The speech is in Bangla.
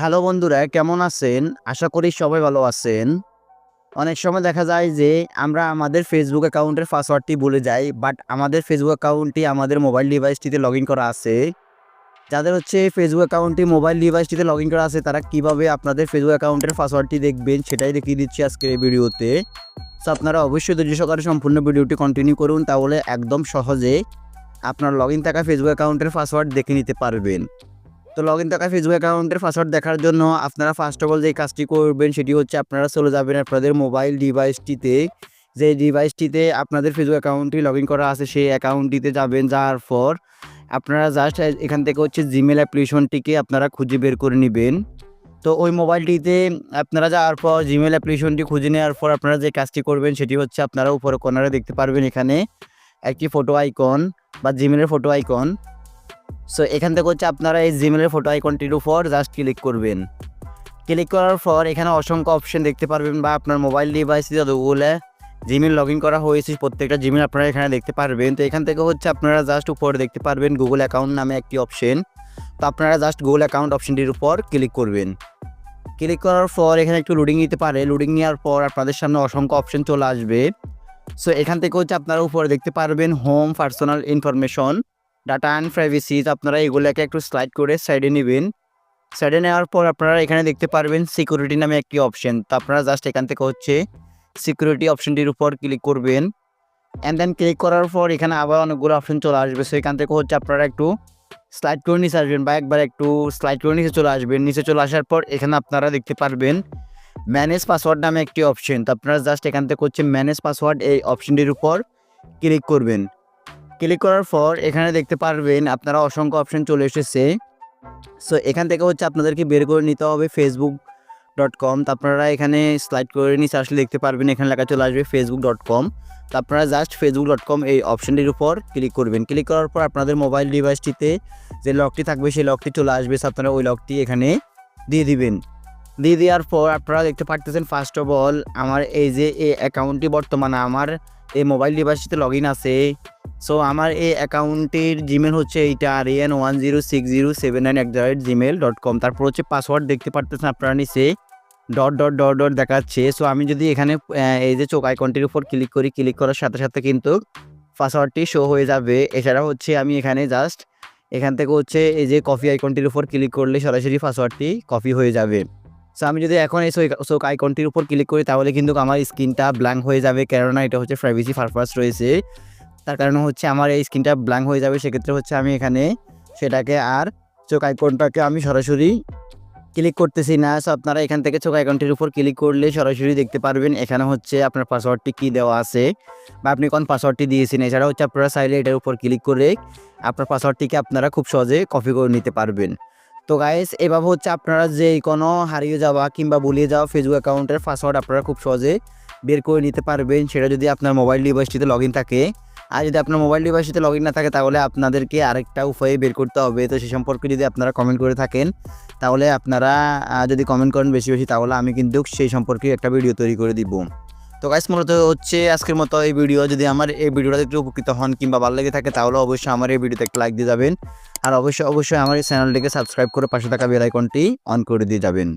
হ্যালো বন্ধুরা, কেমন আছেন? আশা করি সবাই ভালো আছেন। অনেক সময় দেখা যায় যে আমরা আমাদের ফেসবুক অ্যাকাউন্টের পাসওয়ার্ডটি ভুলে যাই বাট আমাদের ফেসবুক অ্যাকাউন্টটি আমাদের মোবাইল ডিভাইসটিতে লগ করা আছে। যাদের হচ্ছে ফেসবুক অ্যাকাউন্টটি মোবাইল ডিভাইসটিতে লগ করা আছে, তারা কীভাবে আপনাদের ফেসবুক অ্যাকাউন্টের পাসওয়ার্ডটি দেখবেন সেটাই দেখিয়ে দিচ্ছি আজকের এই ভিডিওতে। সো আপনারা অবশ্যই ধৈর্য সহকারে সম্পূর্ণ ভিডিওটি কন্টিনিউ করুন, তাহলে একদম সহজে আপনার লগ ইন থাকা ফেসবুক অ্যাকাউন্টের পাসওয়ার্ড দেখে নিতে পারবেন। তো লগ ইন থাকা ফেসবুক অ্যাকাউন্টের পাসওয়ার্ড দেখার জন্য আপনারা ফার্স্ট অফ অল যে কাজটি করবেন সেটি হচ্ছে আপনারা চলে যাবেন আপনাদের মোবাইল ডিভাইসটিতে যে ডিভাইসটিতে আপনাদের ফেসবুক অ্যাকাউন্টটি লগ ইন করা আছে, সেই অ্যাকাউন্টটিতে যাবেন, যাওয়ার পর আপনারা জাস্ট এখান থেকে হচ্ছে জিমেল অ্যাপ্লিকেশনটিকে আপনারা খুঁজে বের করে নেবেন। তো ওই মোবাইলটিতে আপনারা যাওয়ার পর জিমেল অ্যাপ্লিকেশনটি খুঁজে নেওয়ার পর আপনারা যে কাজটি করবেন সেটি হচ্ছে আপনারা উপরে কর্নারে দেখতে পারবেন এখানে একটি ফটো আইকন বা জিমেলের ফটো আইকন সো এখান থেকে হচ্ছে আপনারা এই জিমেলের ফটো আইকনটির ফর জাস্ট ক্লিক করবেন। ক্লিক করার পর এখানে অসংখ্য অপশন দেখতে পারবেন বা আপনার মোবাইল ডিভাইসে যতগুলো জিমেল লগ ইন করা হয়েছে, প্রত্যেকটা জিমেল আপনারা এখানে দেখতে পারবেন। তো এখান থেকে হচ্ছে আপনারা জাস্ট উপরে দেখতে পারবেন গুগল অ্যাকাউন্ট নামে একটি অপশন তো আপনারা জাস্ট গুগল অ্যাকাউন্ট অপশনটির উপর ক্লিক করবেন। ক্লিক করার পর এখানে একটু লোডিং নিতে পারে। লোডিং নেওয়ার পর আপনাদের সামনে অসংখ্য অপশন চলে আসবে। সো এখান থেকে হচ্ছে আপনারা উপরে দেখতে পারবেন home personal information data and privacies আপনারা এগুলোকে একটু স্লাইড করে সাইডে নেবেন। সাইডে নেওয়ার পর আপনারা এখানে দেখতে পারবেন সিকিউরিটি নামে একটি অপশন তো আপনারা জাস্ট এখান থেকে হচ্ছে সিকিউরিটি অপশনটির উপর ক্লিক করবেন। অ্যান্ড দেন ক্লিক করার পর এখানে আবার অনেকগুলো অপশন চলে আসবে। সো এখান থেকে হচ্ছে আপনারা একটু স্লাইড করে নিচে আসবেন বা একবার একটু স্লাইড করে নিচে চলে আসবেন। নিচে চলে আসার পর এখানে আপনারা দেখতে পারবেন ম্যানেজ পাসওয়ার্ড নামে একটি অপশন তো আপনারা জাস্ট এখান থেকে হচ্ছে ম্যানেজ পাসওয়ার্ড এই অপশনটির উপর ক্লিক করবেন। ক্লিক করার পর এখানে দেখতে পারবেন আপনারা অসংখ্য অপশন চলে এসেছে। সো এখান থেকে হচ্ছে আপনাদেরকে বের করে নিতে হবে ফেসবুক ডট কম তো আপনারা এখানে স্লাইড করে নিচে আসলে দেখতে পারবেন এখানে লেখা চলে আসবে ফেসবুক ডট কম তো আপনারা জাস্ট ফেসবুক ডট কম এই অপশানটির উপর ক্লিক করবেন। ক্লিক করার পর আপনাদের মোবাইল ডিভাইসটিতে যে লকটি থাকবে সেই লকটি চলে আসবে। আপনারা ওই লকটি এখানে দিয়ে দিবেন। দিয়ে দেওয়ার পর আপনারা দেখতে পারতেছেন ফার্স্ট অফ অল আমার এই যে এই অ্যাকাউন্টটি বর্তমানে আমার এই মোবাইল ডিভাইসটিতে লগ ইন আছে। সো আমার এই অ্যাকাউন্টের জিমেল হচ্ছে এইটা R N one zero six zero seven nine at the rate Gmail dot com তারপর হচ্ছে পাসওয়ার্ড দেখতে পারতেছেন আপনারা নিচে ডট ডট ডট ডট দেখাচ্ছে। সো আমি যদি এখানে এই যে চোখ আইকনটির উপর ক্লিক করি ক্লিক করার সাথে সাথে কিন্তু পাসওয়ার্ডটি শো হয়ে যাবে। এছাড়া হচ্ছে আমি এখানে জাস্ট এখান থেকে হচ্ছে এই যে কফি আইকনটির উপর ক্লিক করলে সরাসরি পাসওয়ার্ডটি কপি হয়ে যাবে। সো আমি যদি এখন এই চোখ আইকনটির উপর ক্লিক করি, তাহলে কিন্তু আমার স্ক্রিনটা ব্ল্যাঙ্ক হয়ে যাবে। কেননা এটা হচ্ছে প্রাইভেসি পারপাস রয়েছে। তার কারণে হচ্ছে আমার এই স্ক্রিনটা ব্ল্যাঙ্ক হয়ে যাবে, সেক্ষেত্রে হচ্ছে আমি এখানে সেটাকে আর চোখ আইকনটাকে আমি সরাসরি ক্লিক করতেছি না। সো আপনারা এখান থেকে চোখ আইকনটির উপর ক্লিক করলে সরাসরি দেখতে পারবেন এখানে হচ্ছে আপনার পাসওয়ার্ডটি কী দেওয়া আছে বা আপনি কোন পাসওয়ার্ডটি দিয়েছেন। এছাড়া হচ্ছে আপনারা চাইলে এটার উপর ক্লিক করে আপনার পাসওয়ার্ডটিকে আপনারা খুব সহজে কপি করে নিতে পারবেন। তো গাইস এভাবে হচ্ছে আপনারা যে কোনো হারিয়ে যাওয়া কিংবা ভুলিয়ে যাওয়া ফেসবুক অ্যাকাউন্টের পাসওয়ার্ড আপনারা খুব সহজে বের করে নিতে পারবেন। সেটা যদি আপনার মোবাইল ডিভাইসটিতে লগ থাকে আর যদি আপনার মোবাইল ডিভাইসটিতে লগ ইন না থাকে, তাহলে আপনাদেরকে আরেকটা উপায়ে বের করতে হবে। তো সে সম্পর্কে যদি আপনারা কমেন্ট করে থাকেন, তাহলে আপনারা যদি কমেন্ট করেন বেশি বেশি, তাহলে আমি কিন্তু সেই সম্পর্কে একটা ভিডিও তৈরি করে দিব। তো গাইস মূলত হচ্ছে আজকের মতো এই ভিডিও যদি আমার এই ভিডিওটা একটু উপকৃত হন কিংবা ভালো লেগে থাকে, তাহলে অবশ্যই আমার এই ভিডিওতে একটা লাইক দিয়ে যাবেন। আর অবশ্যই অবশ্যই আমার এই চ্যানেলটিকে সাবস্ক্রাইব করে পাশে থাকা বেল আইকনটি অন করে দিয়ে যাবেন।